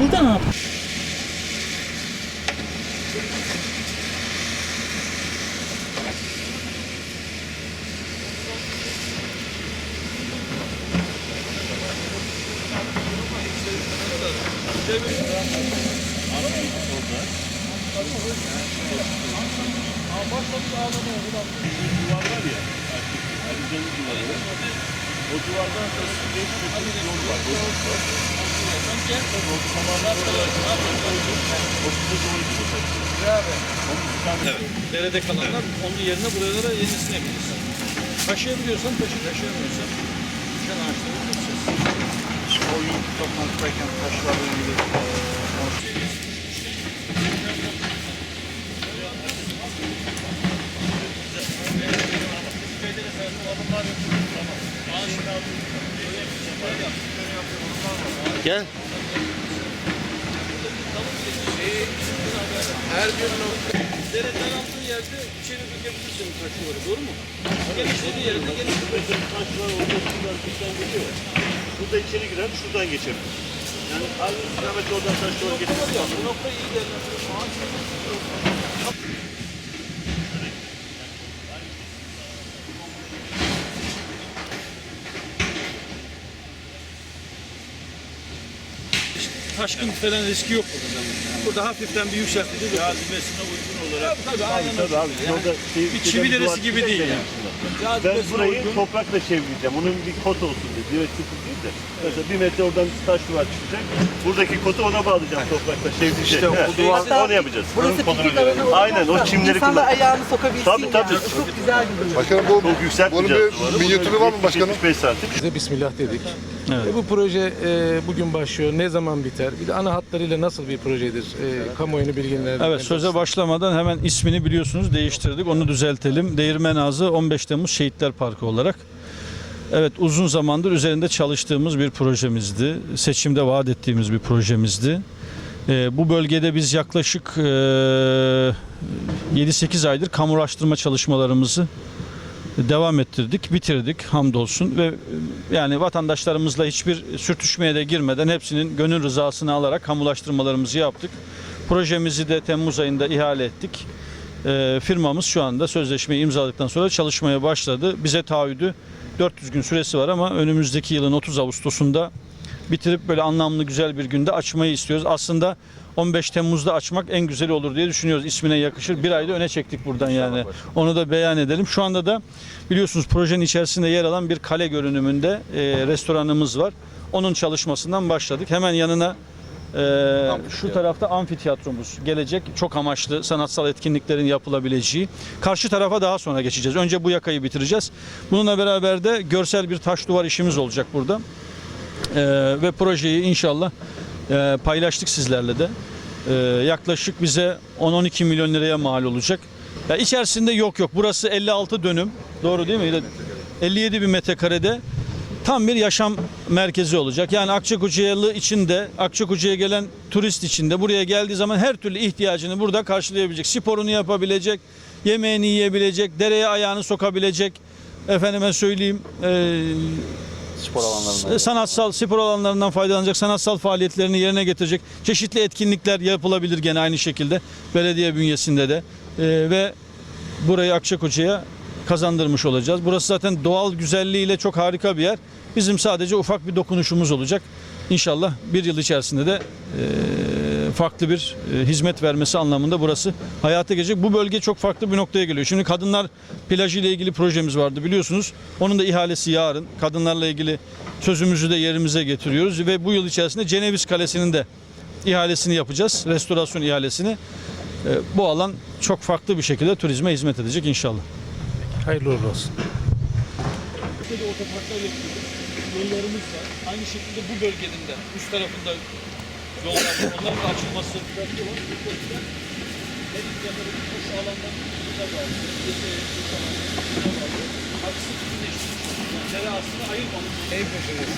Burada ne yapıyor? O duvardan da 5 metre yol var. O o. Onu tutan Derede kalanlar onun yerine buralara yenisini yapacağız. Taşıyabiliyorsan taşı, taşıyamıyorsan düşen ağaçları keseceğiz. Oyun toplantıdayken taşlarla ilgili eee, Gel. Dereden aldığı yerde içeri dökebilirsin taşları, doğru mu? Genişlediği yerinde genişlediği Taş var orada şuradan dıştan geliyor. Burada içeri girer, şuradan geçebilir. Yani aynı istikamette oradan taş doğru geçebilir. Bu nokta iyi değerlendirilmiş. Taşkın falan riski yok burada. Burada hafiften bir yükseltici yok. Cazibesine uygun olarak. Tabii aynen Tabii abi. Yani şey, bir çivi derisi gibi değil yani. Ben Cazibesine burayı uygun. toprakla çevireceğim. Onun bir kot olsun diye. Direkt sıfır değil de. Mesela bir metre oradan taş duvar çıkacak. Buradaki kotu ona bağlayacağım toprakla çevireceğim. İşte o duvar- Onu yapacağız. Burası piknik alanı Aynen o çimleri İnsanlar kullan. ayağını sokabilsin Tabii, tabii. yani. Çok güzel bir durum. Başkanım bu, Çok bunun yükseltmeyeceğiz duvarı. bir minyatürü var mı başkanım? 75 santim. Biz de Bismillah dedik. E, bu proje e, bugün başlıyor. Ne zaman biter? Bir de ana hatlarıyla nasıl bir projedir? E, kamuoyunu bilgilendirelim. Evet söze başlamadan hemen ismini biliyorsunuz değiştirdik. Onu düzeltelim. Değirmen Ağzı 15 Temmuz Şehitler Parkı olarak. Evet uzun zamandır üzerinde çalıştığımız bir projemizdi. Seçimde vaat ettiğimiz bir projemizdi. Ee, bu bölgede biz yaklaşık e, 7-8 aydır kamulaştırma çalışmalarımızı devam ettirdik, bitirdik hamdolsun ve e, yani vatandaşlarımızla hiçbir sürtüşmeye de girmeden hepsinin gönül rızasını alarak kamulaştırmalarımızı yaptık. Projemizi de Temmuz ayında ihale ettik. Ee, firmamız şu anda sözleşmeyi imzaladıktan sonra çalışmaya başladı. Bize taahhüdü 400 gün süresi var ama önümüzdeki yılın 30 Ağustos'unda bitirip böyle anlamlı güzel bir günde açmayı istiyoruz. Aslında 15 Temmuz'da açmak en güzeli olur diye düşünüyoruz. İsmine yakışır. Bir ayda öne çektik buradan yani. Onu da beyan edelim. Şu anda da biliyorsunuz projenin içerisinde yer alan bir kale görünümünde e, restoranımız var. Onun çalışmasından başladık. Hemen yanına e, şu tarafta amfiteyatromuz gelecek. Çok amaçlı sanatsal etkinliklerin yapılabileceği. Karşı tarafa daha sonra geçeceğiz. Önce bu yakayı bitireceğiz. Bununla beraber de görsel bir taş duvar işimiz olacak burada. Ee, ve projeyi inşallah e, paylaştık sizlerle de. Ee, yaklaşık bize 10-12 milyon liraya mal olacak. Ya içerisinde yok yok. Burası 56 dönüm. Doğru değil mi? 57 bin metrekarede tam bir yaşam merkezi olacak. Yani Akçakocayalı için de, Akçakoca'ya gelen turist için de buraya geldiği zaman her türlü ihtiyacını burada karşılayabilecek. Sporunu yapabilecek, yemeğini yiyebilecek, dereye ayağını sokabilecek. Efendime söyleyeyim, e, spor alanlarında. S- sanatsal spor alanlarından faydalanacak, sanatsal faaliyetlerini yerine getirecek çeşitli etkinlikler yapılabilir gene aynı şekilde belediye bünyesinde de Ee, ve burayı Akçakoca'ya kazandırmış olacağız. Burası zaten doğal güzelliğiyle çok harika bir yer. Bizim sadece ufak bir dokunuşumuz olacak. İnşallah bir yıl içerisinde de e, farklı bir e, hizmet vermesi anlamında burası hayata geçecek. Bu bölge çok farklı bir noktaya geliyor. Şimdi kadınlar plajı ile ilgili projemiz vardı biliyorsunuz. Onun da ihalesi yarın. Kadınlarla ilgili sözümüzü de yerimize getiriyoruz ve bu yıl içerisinde Ceneviz Kalesi'nin de ihalesini yapacağız. Restorasyon ihalesini. E, bu alan çok farklı bir şekilde turizme hizmet edecek inşallah. Hayırlı uğurlu olsun. Otoparklar yapıyoruz. Yollarımız var. Aynı şekilde bu bölgenin de üst tarafında yollar var. Onların da açılması dikkatli var. Bu yüzden her iki yanların koşu alanlarının birbirine bağlı. Gece, yaşam alanları birbirine bağlı. Aksi bütünleştirmiş. Yani aslında ayırmamış. En köşesi.